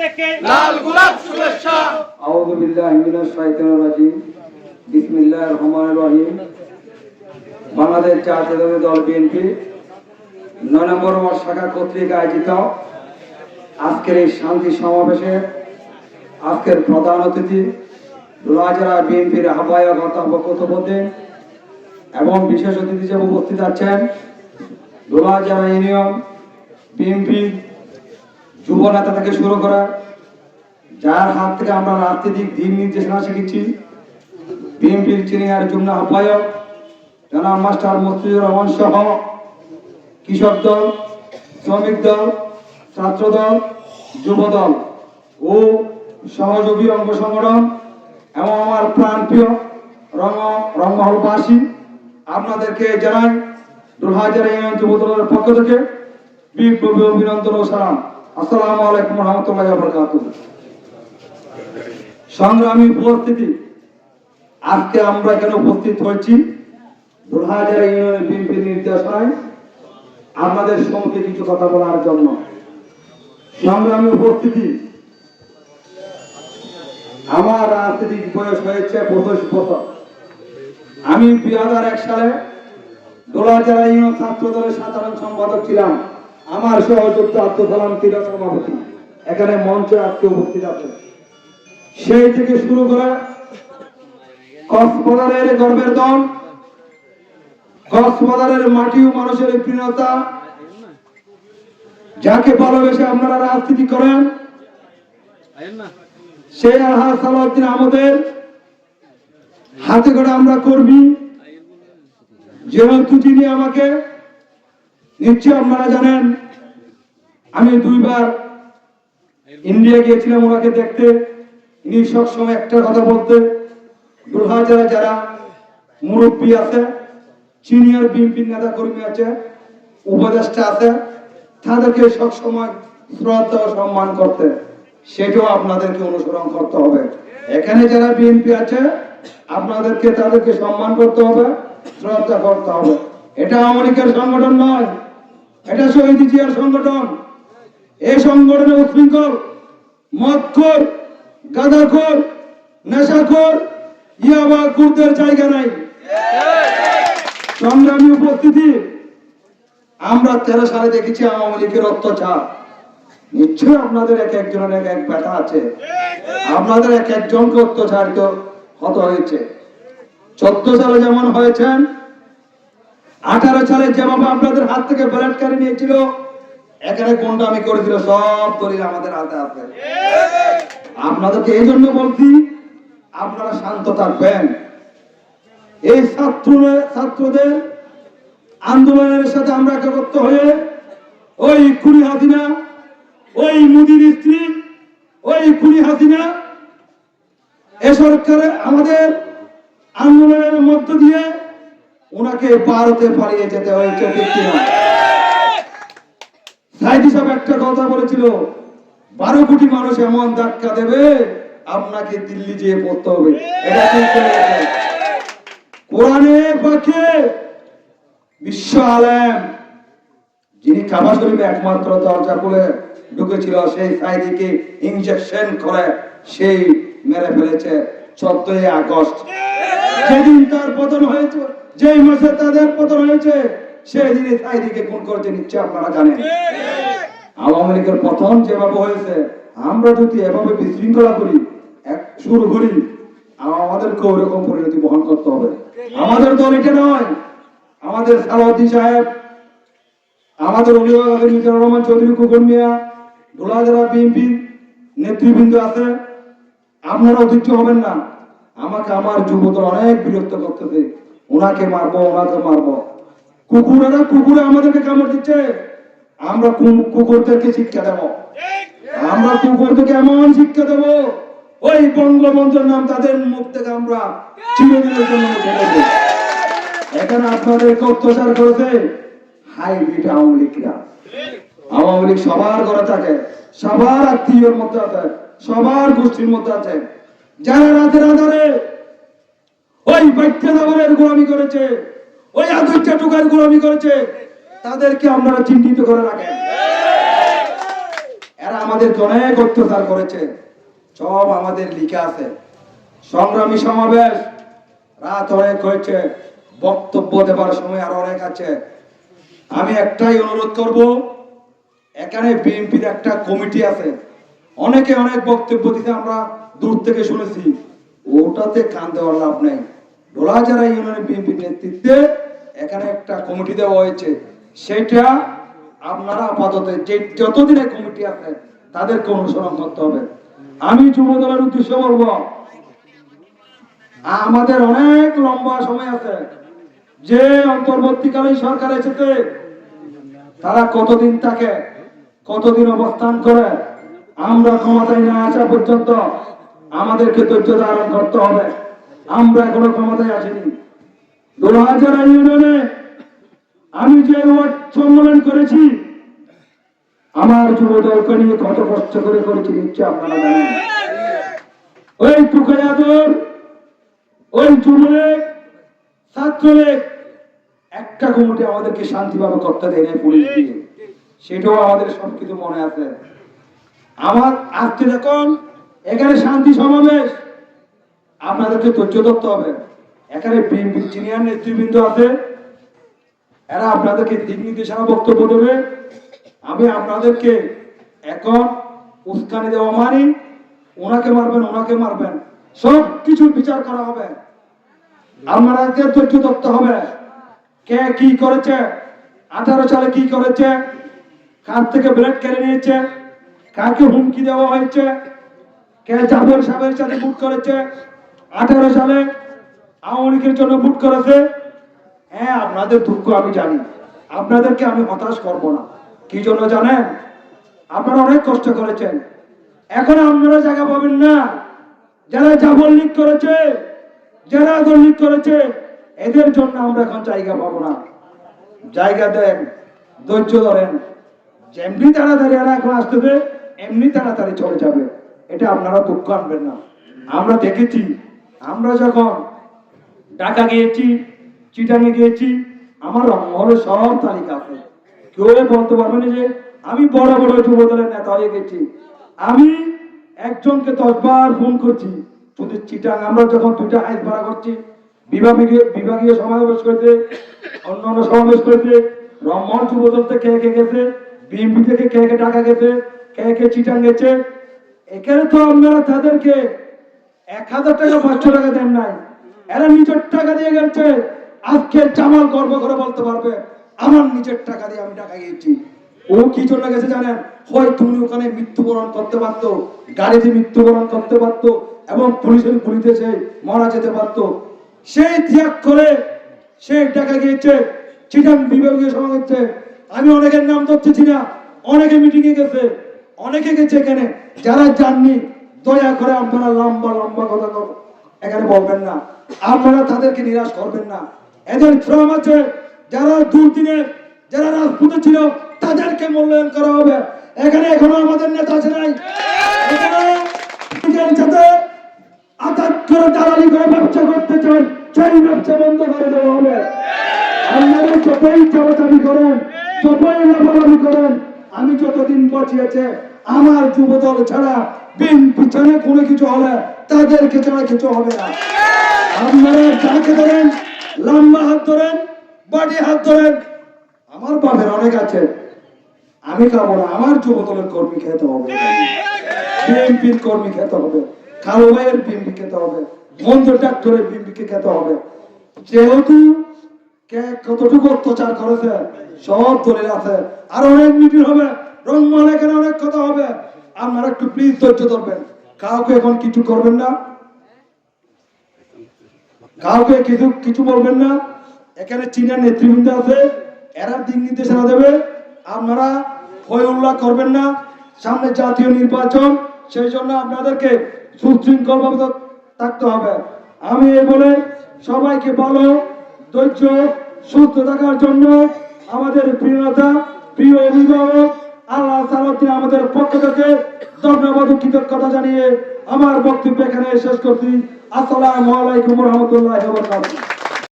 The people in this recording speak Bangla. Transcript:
থেকে লাল গোলাপ শুভেচ্ছা। আউযু বিল্লাহি মিনাশ শাইতানির রাজিম। বিসমিল্লাহির রহমানির রহিম। বাংলাদেশ জাতীয়তাবাদী দল বিএনপি। নয় নম্বর ওয়ার্ড শাখা কর্তৃক আয়োজিত আজকের এই শান্তি সমাবেশে আজকের প্রধান অতিথি রাজারা বিএনপির আহ্বায়ক অর্থাৎ বক্তব্যদিন এবং বিশেষ অতিথি হিসেবে উপস্থিত আছেন দোলাজারা ইউনিয়ন বিএনপি যুব নেতা থেকে শুরু করা যার হাত থেকে আমরা রাজনৈতিক দিন নির্দেশনা শিখেছি, বিএনপির সিনিয়র যুগ্ম আহ্বায়ক জনাব মাস্টার মস্তিজুর রহমান সহ কৃষক দল, শ্রমিক দল, ছাত্র দল, যুব দল ও সহযোগী অঙ্গ সংগঠন এবং আমার প্রাণপ্রিয় রঙ রংমহলবাসী আপনাদেরকে জানাই দুলহাজার ইউনিয়ন যুব দলের পক্ষ থেকে বিপ্লবী অভিনন্দন ও সালাম। আসসালামু আলাইকুম রহমতুল্লাহ বরকাতুহ। সংগ্রামী উপস্থিতি, আজকে আমরা কেন উপস্থিত হয়েছি? দুহাজার ইউনিয়নের বিএনপির নির্দেশনায় আপনাদের সম্মুখে কিছু কথা বলার জন্য। সংগ্রামী উপস্থিতি, আমার রাজনৈতিক বয়স হয়েছে পঁচিশ বছর। আমি দুই হাজার এক সালে দোলাজারা ইউনিয়ন ছাত্র দলের সাধারণ সম্পাদক ছিলাম। আমার সহযোগিতা আব্দুল কালাম ক্রীড়া সভাপতি এখানে মঞ্চে আজকে উপস্থিত আছে সেই থেকে শুরু করে কক্সবাজারের গর্বের দল, কক্সবাজারের মাটি ও মানুষের প্রিয়তা। যাকে ভালোবেসে আপনারা রাজনীতি করেন সেই আলহাজ সালাউদ্দিন আমাদের হাতে করে আমরা কর্মী। যেহেতু তিনি আমাকে নিশ্চয় আপনারা জানেন, আমি দুইবার ইন্ডিয়া গিয়েছিলাম ওনাকে দেখতে। ইনি সবসময় একটা কথা বলতে দুর্হাজারা যারা মুরব্বী আছে, সিনিয়র বিএনপি নেতা কর্মী আছে, উপদেষ্টা আছে, তাদেরকে সবসময় শ্রদ্ধা ও সম্মান করতে। সেটাও আপনাদেরকে অনুসরণ করতে হবে। এখানে যারা বিএনপি আছে, আপনাদেরকে তাদেরকে সম্মান করতে হবে, শ্রদ্ধা করতে হবে। এটা আমেরিকার সংগঠন নয়। এটা শহীদ জিয়ার সংগঠন। এই সংগঠনে উৎশৃঙ্খল মদখোর, গাঁদাখোর, নেশাখোর ইয়াবা কুরদের জায়গা নাই। সংগ্রামী উপস্থিতি, আমরা তেরো সালে দেখেছি আওয়ামী লীগের অত্যাচার। নিশ্চয়ই আপনাদের এক একজনের এক এক ব্যথা আছে। আপনাদের এক একজনকে অত্যাচারিত হতে হয়েছে। চোদ্দ সালে যেমন হয়েছেন আঠারো সালে যেভাবে আপনাদের হাত থেকে ব্যালেট কারি নিয়েছিল, এখানে গুন্ডামি করেছিল, সব দলিল আমাদের হাতে আছে। আপনাদেরকে এই জন্য বলছি, আপনারা শান্ত থাকবেন। এই ছাত্র ছাত্রদের আন্দোলনের সাথে আমরা একত্র হয়ে ওই খুনি হাসিনা, ওই মুদির স্ত্রী, ওই খুনি হাসিনা এ সরকারে আমাদের আন্দোলনের মধ্য দিয়ে ওনাকে ভারতে পালিয়ে যেতে হয়েছে ঠিক কিনা সাইদি সাহেব একটা কথা বলেছিল, বারো কোটি মানুষ এমন ধাক্কা দেবে, আপনাকে দিল্লি যেয়ে পড়তে হবে। এটা কোরআনে পাখে বিশ্ব যিনি কাবা শরীফে একমাত্র দরজা খুলে ঢুকেছিল, সেই সাইদিকে ইনজেকশন করে, সেই মেরে ফেলেছে চোদ্দই আগস্ট। যেদিন তার পতন হয়েছে যেই মাসে তাদের পতন হয়েছে, সেই দিনে সাইদিকে খুন করেছে নিশ্চয়, আপনারা জানেন। আওয়ামী লীগের পতন যেভাবে হয়েছে, আমরা যদি এভাবে বিশৃঙ্খলা করি, এক শুরু করি আমাদেরকে ওরকম পরিণতি বহন করতে হবে। আমাদের দল এটা নয়। আমাদের সালাউদ্দিন সাহেব, আমাদের অভিভাবক মিজানুর রহমান চৌধুরী কুকুর মিয়া ধুলাজেরা বিএনপি নেতৃবৃন্দ আছে। আপনারা অধৈর্য হবেন না। আমাকে আমার যুবদল অনেক বিরক্ত করতেছে। ওনাকে মারবো ওনাকে মারবো। কুকুরেরা কুকুরে আমাদেরকে কামড় দিচ্ছে। আমরা কুকুরদেরকে শিক্ষা দেব। আমরা কুকুরদেরকে এমন শিক্ষা দেব, ওই বঙ্গবন্ধুর নাম তাদের মুখ থেকে আমরা চিরদিনের জন্য এখানে আপনাদেরকে অত্যাচার করেছে হাইব্রিড আওয়ামী লীগরা আওয়ামী লীগ সবার ঘরে থাকে, সবার আত্মীয়র মধ্যে আছে, সবার গোষ্ঠীর মধ্যে আছে। যারা রাতের আধারে ওই বাচ্চা গোলামি করেছে, ওই আদর্চা টুকার গোলামি করেছে, তাদেরকে আপনারা চিহ্নিত করে রাখেন। এরা আমাদেরকে অনেক অত্যাচার করেছে, সব আমাদের লিখে আছে। সংগ্রামী সমাবেশ, রাত অনেক হয়েছে, বক্তব্য দেবার সময় আর অনেক আছে। আমি একটাই অনুরোধ করব, এখানে বিএনপির একটা কমিটি আছে, অনেকে অনেক বক্তব্য দিতে আমরা দূর থেকে শুনেছি। ওটাতে কান দেওয়ার লাভ নেই। ডোলাজারা ইউনিয়নের বিএনপির নেতৃত্বে এখানে একটা কমিটি দেওয়া হয়েছে। সেটা আপনারা আপাতত যে যতদিনের কমিটি আছে, তাদেরকে অনুসরণ করতে হবে। আমি যুব দলের উদ্দেশ্যে বলব, আমাদের অনেক লম্বা সময় আছে। যে অন্তর্বর্তীকালীন সরকার এসেছে, তারা কতদিন থাকে কতদিন অবস্থান করে, আমরা ক্ষমতায় না আসা পর্যন্ত আমাদেরকে ধৈর্য ধারণ করতে হবে। আমরা এখনও ক্ষমতায় আসিনি। দু হাজার ইউনিয়নে আমি যে ওয়ার্ড সম্মেলন করেছি, আমার যুব দলকে নিয়ে কত কষ্ট করে করেছি নিশ্চয় আপনারা জানেন। ওই টুকায়াদর ওই যুবলীগ ছাত্রলীগ একটা কমিটি আমাদেরকে শান্তিভাবে করতে দেয় নাই পুলিশ দিয়ে। সেটাও আমাদের সবকিছু মনে আছে। আমার আজকে দেখুন এখানে শান্তি সমাবেশ আপনাদেরকে ধৈর্য ধরতে হবে। এখানে সিনিয়র নেতৃবৃন্দ আছে। এরা আপনাদেরকে দিক নির্দেশনা বক্তব্য দেবে। আমি আপনাদেরকে এখন উস্কানি দেওয়া মানি, ওনাকে মারবেন ওনাকে মারবেন। সব কিছুর বিচার করা হবে। আপনাদেরকে ধৈর্য ধরতে হবে। কে কি করেছে, আঠারো সালে কি করেছে, কার থেকে ব্লেড কেড়ে নিয়েছে, কাকে হুমকি দেওয়া হয়েছে, কে জাফর সাহেবের সাথে বুট করেছে আঠারো সালে আওয়ামী লীগের জন্য বুট করেছে। হ্যাঁ আপনাদের দুঃখ আমি জানি। আপনাদেরকে আমি হতাশ করব না। কি জন্য জানেন? আপনারা অনেক কষ্ট করেছেন। এখন আপনারা জায়গা পাবেন না। যারা জাফর লীগ করেছে, যারা আদর লীগ করেছে, এদের জন্য আমরা এখন জায়গা পাবো না। জায়গা দেন, ধৈর্য ধরেন। যেমনি তাড়াতাড়ি এরা এখন আসতেছে, এমনি তাড়াতাড়ি চলে যাবে। এটা আপনারা দুঃখ আনবেন না। আমরা দেখেছি আমরা যখন ঢাকা গিয়েছি চিটাঙে গিয়েছি, আমার মহলে সব তালিকা আছে। কেউ বলতে পারবে না যে আমি বড় বড় যুব দলের নেতা হয়ে গেছি। আমি একজনকে দশ বার ফোন করছি শুধু চিটাং আমরা যখন দুইটা আইন ভাড়া করছি, বিভাগীয় বিভাগীয় সমাবেশ করতে অন্যান্য সমাবেশ করতে রমন যুব দল থেকে কে কে গেছে বিএমপি থেকে কে কে টাকা গেছে, কে কে চিটাং গেছে এখানে তো আপনারা তাদেরকে এক হাজার টাকা পাঁচশো টাকা দেন নাই। এরা নিজের টাকা দিয়ে গেছে। আজকে জামাল গর্ব করে বলতে পারবে, আমার নিজের টাকা দিয়ে আমি টাকা গিয়েছি। ও কি জন্য গেছে জানেন? হয়তো উনি ওখানে মৃত্যুবরণ করতে পারতো, গাড়িতে মৃত্যুবরণ করতে পারতো এবং পুলিশের গুলিতে সে মারা যেতে পারতো। সেই ত্যাগ করে সে টাকা গিয়েছে, চিটাং বিভাগীয় সমাবেশে। আমি অনেকের নাম ধরতেছি না, অনেকে মিটিং এ গেছে, অনেকে গেছে এখানে। যারা যাননি দয়া করে আপনারা লম্বা লম্বা কথা এখানে বলবেন না। আপনারা তাদেরকে নিরাশ করবেন না। এদের শ্রম আছে। যারা দুর্দিনে, যারা রাজপুতে ছিল, তাদেরকে মূল্যায়ন করা হবে। এখানে এখনও আমাদের নেতা আছে নাই। আমি যতদিন বাঁচিয়েছে আমার যুবদল ছাড়া পিছনে কোনো কিছু হলে তাদেরকে ছাড়া কিছু হবে না। আপনারা যাকে ধরেন, লম্বা হাত ধরেন বাড়ি হাত ধরেন, আমার বাপের অনেক আছে। আমি খাব না, আমার যুব দলের কর্মী খেতে হবে। বিএনপির কর্মী খেতে হবে, কালো ভাইয়ের বিএনপি খেতে হবে, বন্ধু ডাক্তারের বিএনপিকে খেতে হবে। যেহেতু কে কতটুকু অত্যাচার করেছে, সব দলের আছে। আর অনেক মিটিং হবে রংমাল এখানে অনেক কথা হবে। আপনারা একটু প্লিজ ধৈর্য ধরবেন। কাউকে এখন কিছু করবেন না। কাউকে কিছু কিছু বলবেন না। এখানে চীনের নেতৃবৃন্দ আছে, এরা দিক নির্দেশনা দেবে। আপনারা হই উল্লাহ করবেন না। সামনে জাতীয় নির্বাচন, সেই জন্য আপনাদেরকে সুশৃঙ্খল ভাবে থাকতে হবে। আমি এই বলে সবাইকে ভালো ধৈর্য সুস্থ থাকার জন্য আমাদের প্রিয় নেতা, প্রিয় অভিভাবক আল্লাহ সালাউদ্দিন আমাদের পক্ষ থেকে ধন্যবাদ কৃতজ্ঞতা জানিয়ে আমার বক্তব্য এখানে শেষ করছি। আসসালামু আলাইকুম রহমতুল্লাহ